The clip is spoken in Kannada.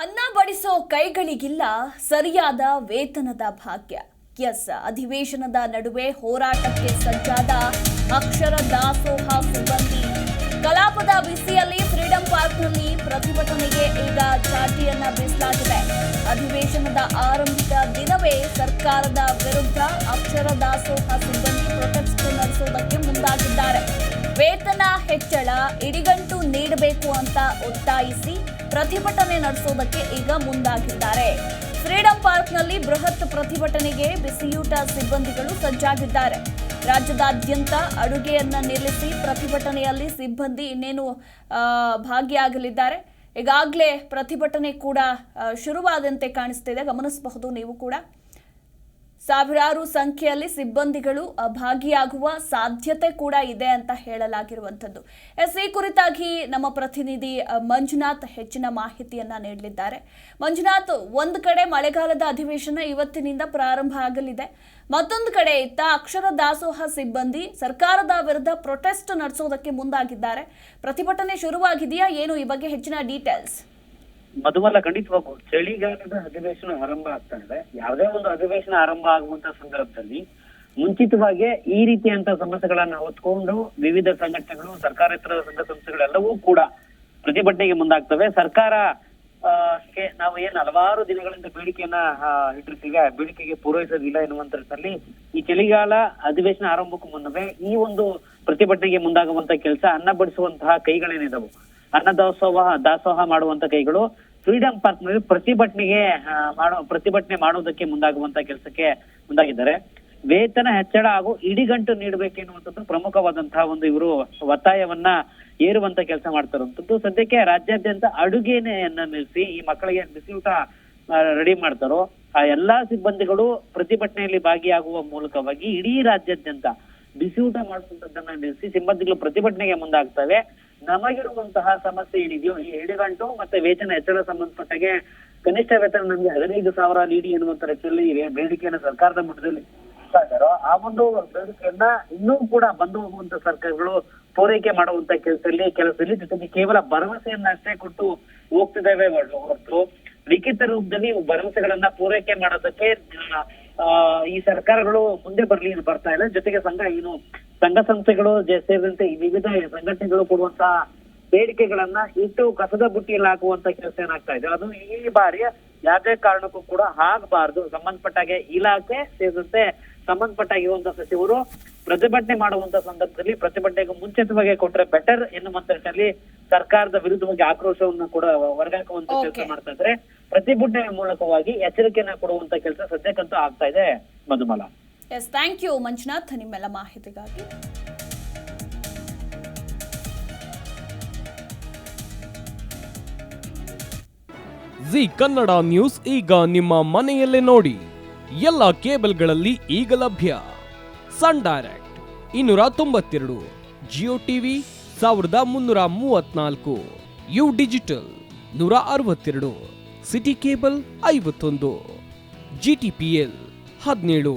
ಅನ್ನ ಬಡಿಸೋ ಕೈಗಳಿಗಿಲ್ಲ ಸರಿಯಾದ ವೇತನದ ಭಾಗ್ಯ. ಎಸ್, ಅಧಿವೇಶನದ ನಡುವೆ ಹೋರಾಟಕ್ಕೆ ಸಜ್ಜಾದ ಅಕ್ಷರ ದಾಸೋಹ ಸಿಬ್ಬಂದಿ. ಕಲಾಪದ ಬಿಸಿಯಲ್ಲಿ ಫ್ರೀಡಂ ಪಾರ್ಕ್ನಲ್ಲಿ ಪ್ರತಿಭಟನೆಗೆ ಈಗ ಚಾಟಿಯನ್ನ ಬೀಸಲಾಗಿದೆ. ಅಧಿವೇಶನದ ಆರಂಭಿಕ ದಿನವೇ ಸರ್ಕಾರದ ವಿರುದ್ಧ ಅಕ್ಷರ ದಾಸೋಹ ಸಿಬ್ಬಂದಿ ಪ್ರೊಟೆಸ್ಟ್ ನಡೆಸುವುದಕ್ಕೆ ಮುಂದಾಗಿದ್ದಾರೆ. ವೇತನ ಹೆಚ್ಚಳ ಇಡಿಗಂಟು ನೀಡಬೇಕು ಅಂತ ಒತ್ತಾಯಿಸಿ ಪ್ರತಿಭಟನೆ ನಡೆಸುವುದಕ್ಕೆ ಈಗ ಮುಂದಾಗಿದ್ದಾರೆ. ಫ್ರೀಡಂ ಪಾರ್ಕ್ನಲ್ಲಿ ಬೃಹತ್ ಪ್ರತಿಭಟನೆಗೆ ಬಿಸಿಯೂಟ ಸಿಬ್ಬಂದಿಗಳು ಸಜ್ಜಾಗಿದ್ದಾರೆ. ರಾಜ್ಯದಾದ್ಯಂತ ಅಡುಗೆಯನ್ನ ನಿಲ್ಲಿಸಿ ಪ್ರತಿಭಟನೆಯಲ್ಲಿ ಸಿಬ್ಬಂದಿ ಇನ್ನೇನು ಭಾಗಿಯಾಗಲಿದ್ದಾರೆ. ಈಗಾಗಲೇ ಪ್ರತಿಭಟನೆ ಕೂಡ ಶುರುವಾದಂತೆ ಕಾಣಿಸ್ತಿದೆ. ಗಮನಿಸಬಹುದು ನೀವು ಕೂಡ. ಸಾವಿರಾರು ಸಂಖ್ಯೆಯಲ್ಲಿ ಸಿಬ್ಬಂದಿಗಳು ಭಾಗಿಯಾಗುವ ಸಾಧ್ಯತೆ ಕೂಡ ಇದೆ ಅಂತ ಹೇಳಲಾಗಿರುವಂಥದ್ದು. ಎಸ್ ಈ ಕುರಿತಾಗಿ ನಮ್ಮ ಪ್ರತಿನಿಧಿ ಮಂಜುನಾಥ್ ಹೆಚ್ಚಿನ ಮಾಹಿತಿಯನ್ನ ನೀಡಲಿದ್ದಾರೆ. ಮಂಜುನಾಥ್, ಒಂದು ಕಡೆ ಮಳೆಗಾಲದ ಅಧಿವೇಶನ ಇವತ್ತಿನಿಂದ ಪ್ರಾರಂಭ ಆಗಲಿದೆ. ಮತ್ತೊಂದು ಕಡೆ ಇತ್ತ ಅಕ್ಷರ ದಾಸೋಹ ಸಿಬ್ಬಂದಿ ಸರ್ಕಾರದ ವಿರುದ್ಧ ಪ್ರೊಟೆಸ್ಟ್ ನಡೆಸೋದಕ್ಕೆ ಮುಂದಾಗಿದ್ದಾರೆ. ಪ್ರತಿಭಟನೆ ಶುರುವಾಗಿದೆಯಾ, ಏನು ಈ ಬಗ್ಗೆ ಹೆಚ್ಚಿನ ಡೀಟೇಲ್ಸ್? ಮಧುಮಲ್ಲ ಖಂಡಿತವಾಗೂ ಚಳಿಗಾಲದ ಅಧಿವೇಶನ ಆರಂಭ ಆಗ್ತಾ ಇದೆ. ಯಾವುದೇ ಒಂದು ಅಧಿವೇಶನ ಆರಂಭ ಆಗುವಂತ ಸಂದರ್ಭದಲ್ಲಿ ಮುಂಚಿತವಾಗಿ ಈ ರೀತಿಯಂತ ಸಮಸ್ಯೆಗಳನ್ನ ಹೊತ್ಕೊಂಡು ವಿವಿಧ ಸಂಘಟನೆಗಳು ಸರ್ಕಾರೇತರ ಸಂಘ ಸಂಸ್ಥೆಗಳೆಲ್ಲವೂ ಕೂಡ ಪ್ರತಿಭಟನೆಗೆ ಮುಂದಾಗ್ತವೆ. ಸರ್ಕಾರ ನಾವು ಏನ್ ಹಲವಾರು ದಿನಗಳಿಂದ ಬೇಡಿಕೆಯನ್ನ ಇಟ್ಟಿರ್ತೀವಿ. ಆ ಬೇಡಿಕೆಗೆ ಪೂರೈಸೋದಿಲ್ಲ ಎನ್ನುವಂತ ಈ ಚಳಿಗಾಲ ಅಧಿವೇಶನ ಆರಂಭಕ್ಕೂ ಮುನ್ನವೇ ಈ ಒಂದು ಪ್ರತಿಭಟನೆಗೆ ಮುಂದಾಗುವಂತ ಕೆಲಸ ಅನ್ನ ಬಡಿಸುವಂತಹ ಕೈಗಳೇನಿದವು. ಅನ್ನ ದಾಸೋಹ ದಾಸೋಹ ಮಾಡುವಂತ ಕೈಗಳು ಫ್ರೀಡಂ ಪಾರ್ಕ್ನಲ್ಲಿ ಪ್ರತಿಭಟನೆಗೆ ಮಾಡೋ, ಪ್ರತಿಭಟನೆ ಮಾಡುವುದಕ್ಕೆ ಮುಂದಾಗುವಂತ ಕೆಲಸಕ್ಕೆ ಮುಂದಾಗಿದ್ದಾರೆ. ವೇತನ ಹೆಚ್ಚಳ ಹಾಗೂ ಇಡಿಗಂಟು ನೀಡಬೇಕೆನ್ನುವಂಥದ್ದು ಪ್ರಮುಖವಾದಂತಹ ಒಂದು ಇವರು ಒತ್ತಾಯವನ್ನ ಏರುವಂತ ಕೆಲಸ ಮಾಡ್ತಾರಂಥದ್ದು ಸದ್ಯಕ್ಕೆ ರಾಜ್ಯಾದ್ಯಂತ ಅಡುಗೆನೆಯನ್ನ ನಿಲ್ಲಿಸಿ, ಈ ಮಕ್ಕಳಿಗೆ ಬಿಸಿಯೂಟ ರೆಡಿ ಮಾಡ್ತಾರೋ, ಆ, ಎಲ್ಲಾ ಸಿಬ್ಬಂದಿಗಳು ಪ್ರತಿಭಟನೆಯಲ್ಲಿ ಭಾಗಿಯಾಗುವ ಮೂಲಕವಾಗಿ ಇಡೀ ರಾಜ್ಯಾದ್ಯಂತ ಬಿಸಿಯೂಟ ಮಾಡುವಂತದ್ದನ್ನ ನಿಲ್ಲಿಸಿ, ಸಿಬ್ಬಂದಿಗಳು ಪ್ರತಿಭಟನೆಗೆ ಮುಂದಾಗ್ತವೆ. ನಮಗಿರುವಂತಹ ಸಮಸ್ಯೆ ಏನಿದೆಯೋ ಈ ಇಡಿಗಂಟು ಮತ್ತೆ ವೇತನ ಹೆಚ್ಚಳ ಸಂಬಂಧಪಟ್ಟಾಗೆ ಕನಿಷ್ಠ ವೇತನ ನಮ್ಗೆ ಹದಿನೈದು ಸಾವಿರ ನೀಡಿ ಎನ್ನುವಂತ ರೀತಿಯಲ್ಲಿ ಬೇಡಿಕೆಯನ್ನು ಸರ್ಕಾರದ ಮಟ್ಟದಲ್ಲಿ ಆ ಒಂದು ಬೇಡಿಕೆಯನ್ನ ಇನ್ನೂ ಕೂಡ ಬಂದು ಹೋಗುವಂತ ಸರ್ಕಾರಗಳು ಪೂರೈಕೆ ಮಾಡುವಂತ ಕೆಲಸದಲ್ಲಿ ಕೆಲಸದಲ್ಲಿ ಜೊತೆಗೆ ಕೇವಲ ಭರವಸೆಯನ್ನ ಅಷ್ಟೇ ಕೊಟ್ಟು ಹೋಗ್ತಿದ್ದೇವೆ ಹೊರತು. ಲಿಖಿತ ರೂಪದಲ್ಲಿ ಭರವಸೆಗಳನ್ನ ಪೂರೈಕೆ ಮಾಡೋದಕ್ಕೆ ಈ ಸರ್ಕಾರಗಳು ಮುಂದೆ ಬರ್ಲಿ ಬರ್ತಾ ಇಲ್ಲ. ಜೊತೆಗೆ ಸಂಘ ಏನು ಸಂಘ ಸಂಸ್ಥೆಗಳು ಸೇರಿದಂತೆ ಈ ವಿವಿಧ ಸಂಘಟನೆಗಳು ಕೊಡುವಂತಹ ಬೇಡಿಕೆಗಳನ್ನ ಇಟ್ಟು ಕಸದ ಬುಟ್ಟಿಯಲ್ಲಿ ಹಾಕುವಂತ ಕೆಲಸ ಏನಾಗ್ತಾ ಇದೆ. ಅದು ಈ ಬಾರಿ ಯಾವುದೇ ಕಾರಣಕ್ಕೂ ಕೂಡ ಆಗಬಾರ್ದು. ಸಂಬಂಧಪಟ್ಟಾಗೆ ಇಲಾಖೆ ಸೇರಿದಂತೆ ಸಂಬಂಧಪಟ್ಟಾಗಿರುವಂತಹ ಸಚಿವರು ಪ್ರತಿಭಟನೆ ಮಾಡುವಂತ ಸಂದರ್ಭದಲ್ಲಿ ಪ್ರತಿಭಟನೆಗೆ ಮುಂಚಿತವಾಗಿ ಕೊಟ್ರೆ ಬೆಟರ್ ಎನ್ನುವಂತ ನಿಟ್ಟಿನಲ್ಲಿ ಸರ್ಕಾರದ ವಿರುದ್ಧವಾಗಿ ಆಕ್ರೋಶವನ್ನ ಕೂಡ ಹೊರಗಾಕುವಂತ ಕೆಲಸ ಮಾಡ್ತಾ ಇದ್ರೆ ಪ್ರತಿಭಟನೆ ಮೂಲಕವಾಗಿ ಎಚ್ಚರಿಕೆಯನ್ನ ಕೊಡುವಂತ ಕೆಲಸ ಸದ್ಯಕ್ಕಂತೂ ಆಗ್ತಾ ಇದೆ ಮಧುಮಲ. ಎಸ್ ಥ್ಯಾಂಕ್ ಯು ಮಂಜುನಾಥ್, ನಿಮ್ಮೆಲ್ಲ ಮಾಹಿತಿಗಾಗಿ. ಜಿ ಕನ್ನಡ ನ್ಯೂಸ್ ಈಗ ನಿಮ್ಮ ಮನೆಯಲ್ಲೇ ನೋಡಿ. ಎಲ್ಲ ಕೇಬಲ್ಗಳಲ್ಲಿ ಈಗ ಲಭ್ಯ. ಸನ್ ಡೈರೆಕ್ಟ್, ಇನ್ನೂರ ತೊಂಬತ್ತೆರಡು, ಜಿಯೋ ಟಿವಿ, ಸಾವಿರದ ಮುನ್ನೂರ ಮೂವತ್ನಾಲ್ಕು, ಯು ಡಿಜಿಟಲ್, ನೂರ ಅರವತ್ತೆರಡು, ಸಿಟಿ ಕೇಬಲ್ ಐವತ್ತೊಂದು, ಜಿ ಟಿ ಪಿ ಎಲ್ ಹದಿನೇಳು.